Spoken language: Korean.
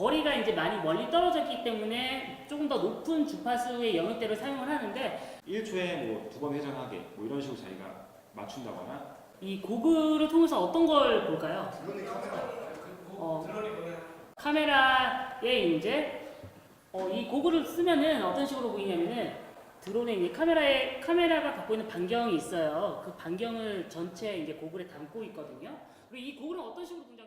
거리가 이제 많이 멀리 떨어졌기 때문에 조금 더 높은 주파수의 영역대를 사용을 하는데 1초에 뭐 두 번 회전하게 뭐 이런 식으로 자기가 맞춘다거나 이 고글을 통해서 어떤 걸 볼까요? 어, 카메라에 이제 어, 이 고글을 쓰면은 어떤 식으로 보이냐면은 드론에 이제 카메라에 카메라가 갖고 있는 반경이 있어요. 그 반경을 전체 이제 고글에 담고 있거든요. 그리고 이 고글은 어떤 식으로 동작?